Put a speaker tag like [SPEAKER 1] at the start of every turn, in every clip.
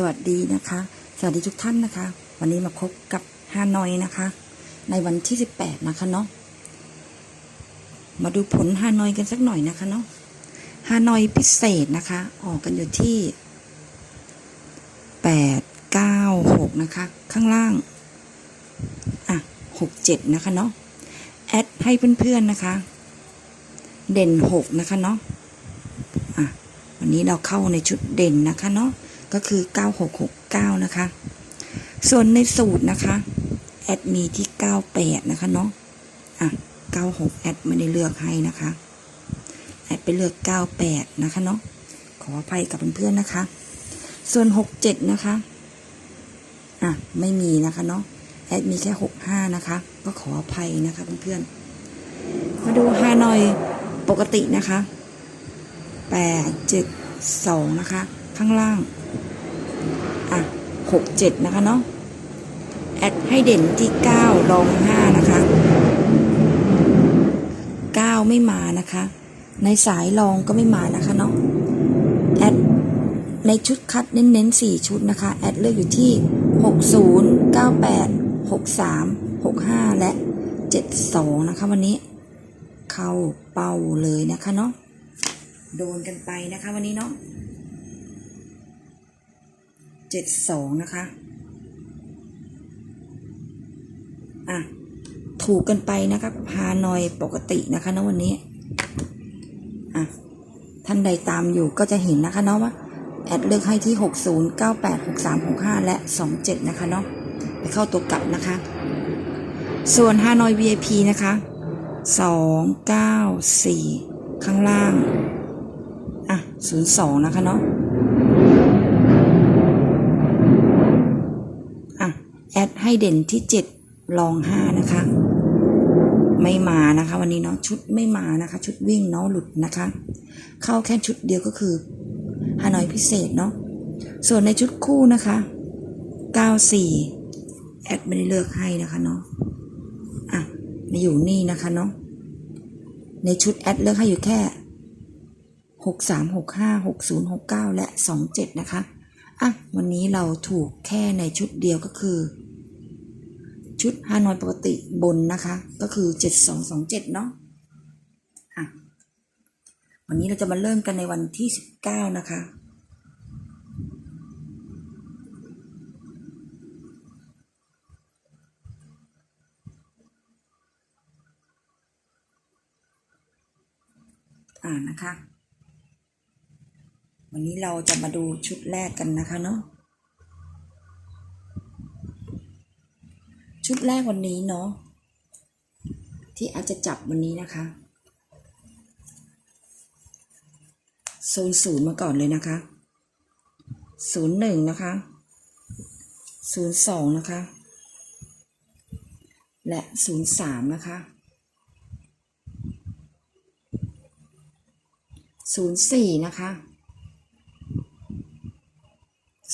[SPEAKER 1] สวัสดีนะคะ สวัสดีทุกท่านนะคะ วันนี้มาพบกับฮานอยนะคะ ในวันที่18นะคะเนาะมาดูผลฮานอยกันสักหน่อยนะคะเนาะฮานอยพิเศษนะคะ ออกกันอยู่ที่8 9 6นะคะ ข้างล่างอะ6 7นะคะเนาะแอดให้เพื่อนๆนะคะ เด่น6นะคะเนาะอะวันนี้เราเข้าในชุดเด่นนะคะเนาะ ก็คือ 9669 นะคะ ส่วนในสูตรนะคะ แอดมีที่ 98 นะคะเนาะ อะ 96 แอดไม่ได้เลือกให้นะคะ แอดไปเลือก 98 นะคะเนาะ ขออภัยกับเพื่อนๆนะคะ ส่วน 67 นะคะ อะ ไม่มีนะคะเนาะ แอดมีแค่ 65 นะคะ ก็ขออภัยนะคะเพื่อนๆ มาดูฮานอยปกตินะคะแปดเจ็ดสองนะคะข้างล่าง หกเจ็ดนะคะเนาะแอดให้เด่นที่เก้ารองห้านะคะเก้าไม่มานะคะ ในสายรองก็ไม่มานะคะเนาะแอดในชุดคัดเน้นๆสี่ชุดนะคะ แอดเลือกอยู่ที่หกศูนย์เก้าแปดหกสามหกห้าและเจ็ดสองนะคะ วันนี้ เข้าเป้าเลยนะคะเนาะโดนกันไปนะคะวันนี้เนาะ เจ็ดสองนะคะ อะ ถูกกันไปนะคะพานอยปกตินะคะเนาะวันนี้ อะ ท่านใดตามอยู่ก็จะเห็นนะคะเนาะว่า แอดเลือกให้ที่หกศูนย์เก้าแปดหกสามหกห้าและสองเจ็ดนะคะเนาะ ไปเข้าตัวกลับนะคะ ส่วนฮานอย VIP นะคะสองเก้าสี่ข้างล่าง อะศูนย์สองนะคะเนาะ ให้เด่นที่เจ็ดลองห้านะคะ ไม่มานะคะ วันนี้เนาะชุดไม่มานะคะ ชุดวิ่งเนาะหลุดนะคะ เข้าแค่ชุดเดียวก็คือฮานอยพิเศษเนาะส่วนในชุดคู่นะคะเก้าสี่แอดไม่ได้เลือกให้นะคะเนาะอะมาอยู่นี่นะคะเนาะในชุดแอดเลือกให้อยู่แค่หกสามหกห้าหกศูนย์หกเก้าและสองเจ็ดนะคะ อะ วันนี้เราถูกแค่ในชุดเดียวก็คือ ชุดฮานอยปกติบนนะคะ ก็คือเจ็ดสองสองเจ็ดเนาะอะวันนี้เราจะมาเริ่มกันในวันที่สิบเก้านะคะ อ่านะคะ วันนี้เราจะมาดูชุดแรกกันนะคะเนาะ ชุดแรกวันนี้เนาะที่อาจจะจับวันนี้นะคะโซนศูนย์มาก่อนเลยนะคะศูนย์หนึ่งนะคะศูนย์สองนะคะ และศูนย์สามนะคะศูนย์สี่นะคะ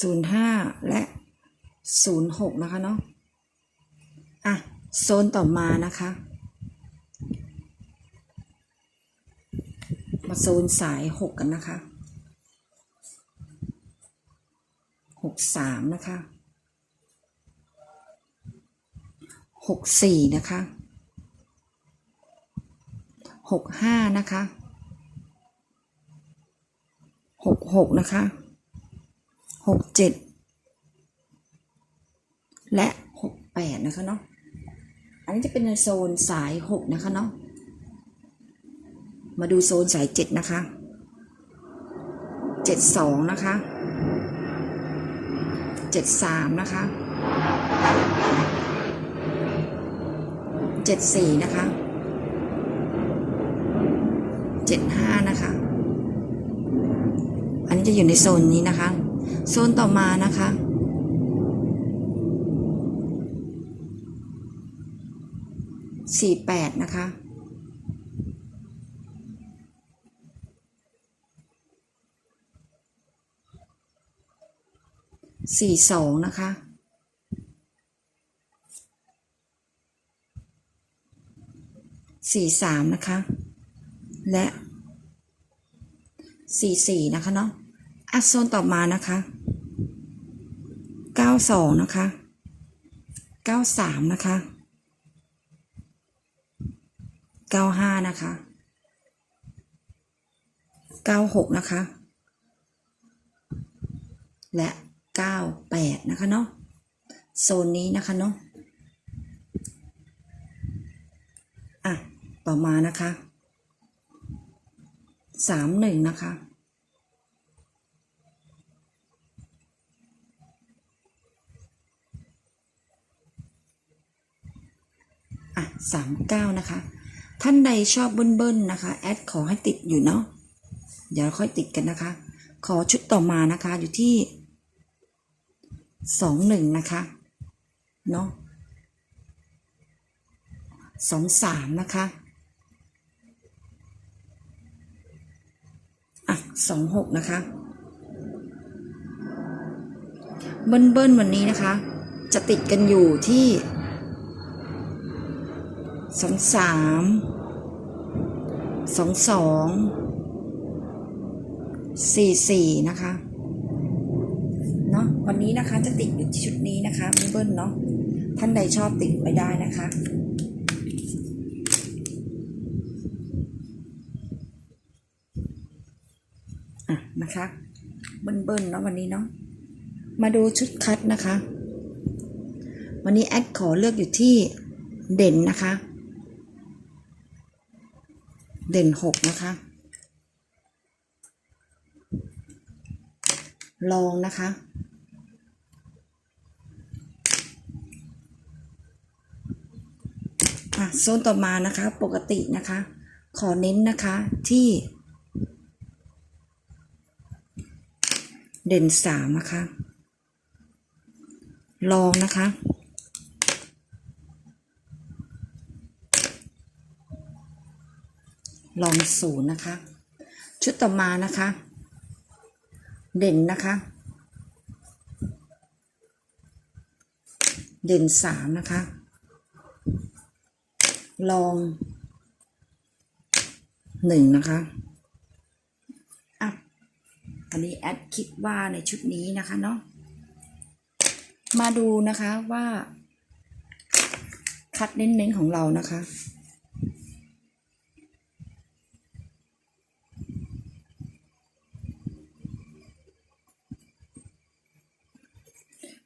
[SPEAKER 1] ศูนย์ห้าและศูนย์หกนะคะเนาะ อะโซนต่อมานะคะ มาโซนสายหกกันนะคะหกสามนะคะหกสี่นะคะหกห้านะคะหกหกนะคะหกเจ็ดและหกแปดนะคะเนาะ อันนี้จะเป็นในโซนสายหกนะคะเนาะ มาดูโซนสายเจ็ดนะคะเจ็ดสองนะคะเจ็ดสามนะคะเจ็ดสี่นะคะเจ็ดห้านะคะ อันนี้จะอยู่ในโซนนี้นะคะ โซนต่อมานะคะ สี่แปดนะคะ สี่สองนะคะสี่สามนะคะ และสี่สี่นะคะเนาะอะโซนต่อมานะคะเก้าสองนะคะเก้าสามนะคะ เก้าห้านะคะเก้าหกนะคะ และเก้าแปดนะคะเนาะโซนนี้นะคะเนาะอะต่อมานะคะสามหนึ่งนะคะอะสามเก้านะคะ ท่านใดชอบเบิ้ลๆนะคะ แอดขอให้ติดอยู่เนาะ เดี๋ยวค่อยติดกันนะคะ ขอชุดต่อมานะคะอยู่ที่สองหนึ่งนะคะ เนาะสองสามนะคะอะสองหกนะคะ เบิ้ลเบิ้ลวันนี้นะคะ จะติดกันอยู่ที่ สองสามสองสองสี่สี่นะคะเนาะวันนี้นะคะจะติดอยู่ที่ชุดนี้นะคะเบิ้ลเนาะท่านใดชอบติดไปได้นะคะอะนะคะเบิ้ลๆเนาะวันนี้เนาะมาดูชุดคัดนะคะ วันนี้แอดขอเลือกอยู่ที่เด่นนะคะ เด่นหกนะคะ ลองนะคะ อะโซนต่อมานะคะ ปกตินะคะ ขอเน้นนะคะที่ เด่นสามนะคะ ลองนะคะ ลองศูนย์นะคะ ชุดต่อมานะคะ เด่นนะคะ เด่นสามนะคะ ลองหนึ่งนะคะอะอันนี้แอดคิดว่าในชุดนี้นะคะเนาะมาดูนะคะว่าคัดเน้นๆของเรานะคะ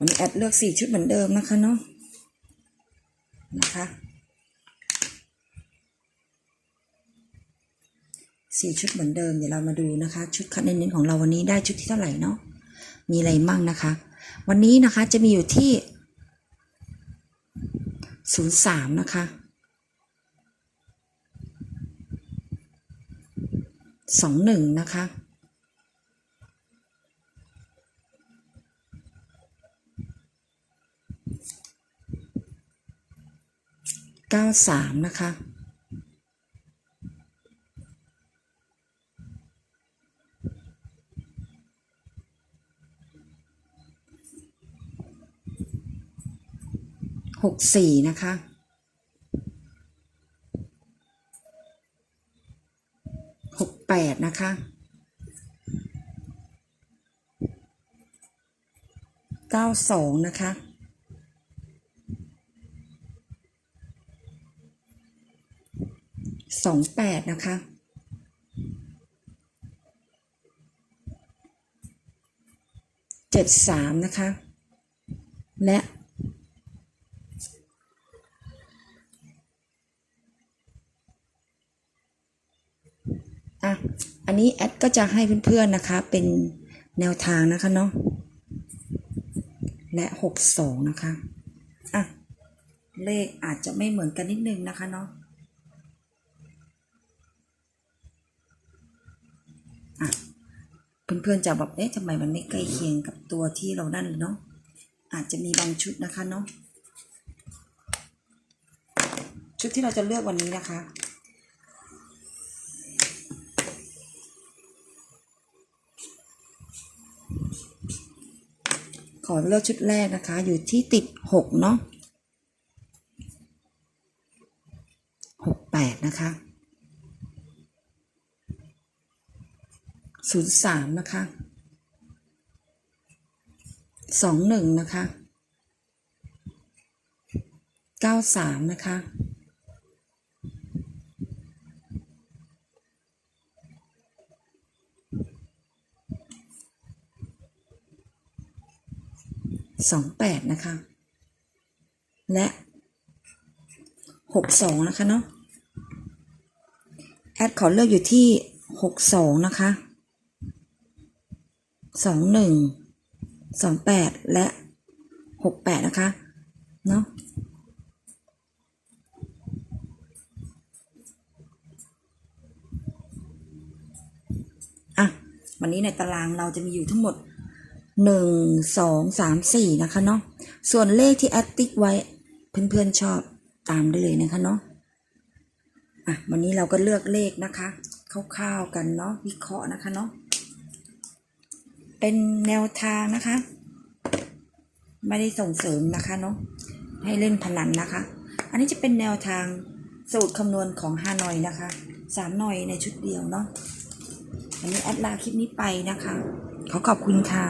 [SPEAKER 1] วันนี้แอดเลือกสี่ชุดเหมือนเดิมนะคะเนาะนะคะสี่ชุดเหมือนเดิมเดี๋ยวเรามาดูนะคะ ชุดคัดเน้นๆของเราวันนี้ได้ชุดที่เท่าไหร่เนาะมีอะไรมั่งนะคะ วันนี้นะคะจะมีอยู่ที่ศูนย์สามนะคะสองหนึ่งนะคะ เก้าสามนะคะ หกสี่นะคะหกแปดนะคะเก้าสองนะคะ สองแปดนะคะ เจ็ดสามนะคะ และอะ อันนี้แอดก็จะให้เพื่อนๆนะคะ เป็นแนวทางนะคะเนาะ และหกสองนะคะ อะ เลขอาจจะไม่เหมือนกันนิดนึงนะคะเนาะ อะ เพื่อนๆจะแบบเอ๊ะทำไมมันไม่ใกล้เคียงกับตัวที่เรานั่นเลยเนาะอาจจะมีบางชุดนะคะเนาะชุดที่เราจะเลือกวันนี้นะคะ ขอเลือกชุดแรกนะคะ อยู่ที่ติดหกเนาะหกแปดนะคะ ศูนย์สามนะคะสองหนึ่งนะคะเก้าสามนะคะสองแปดนะคะ และหกสองนะคะเนาะแอดขอเลือกอยู่ที่หกสองนะคะ สองหนึ่งสองแปดและหกแปดนะคะ เนาะอะ วันนี้ในตารางเราจะมีอยู่ทั้งหมดหนึ่งสองสามสี่นะคะเนาะ ส่วนเลขที่แอดติ๊กไว้ เพื่อนๆชอบตามได้เลยนะคะเนาะอะวันนี้เราก็เลือกเลขนะคะคร่าวๆกันเนาะวิเคราะห์นะคะเนาะ เป็นแนวทางนะคะ ไม่ได้ส่งเสริมนะคะเนาะให้เล่นพนันนะคะ อันนี้จะเป็นแนวทางสูตรคำนวณของฮานอยนะคะสามหน่อยในชุดเดียวเนาะอันนี้แอดลาคลิปนี้ไปนะคะ ขอขอบคุณค่ะ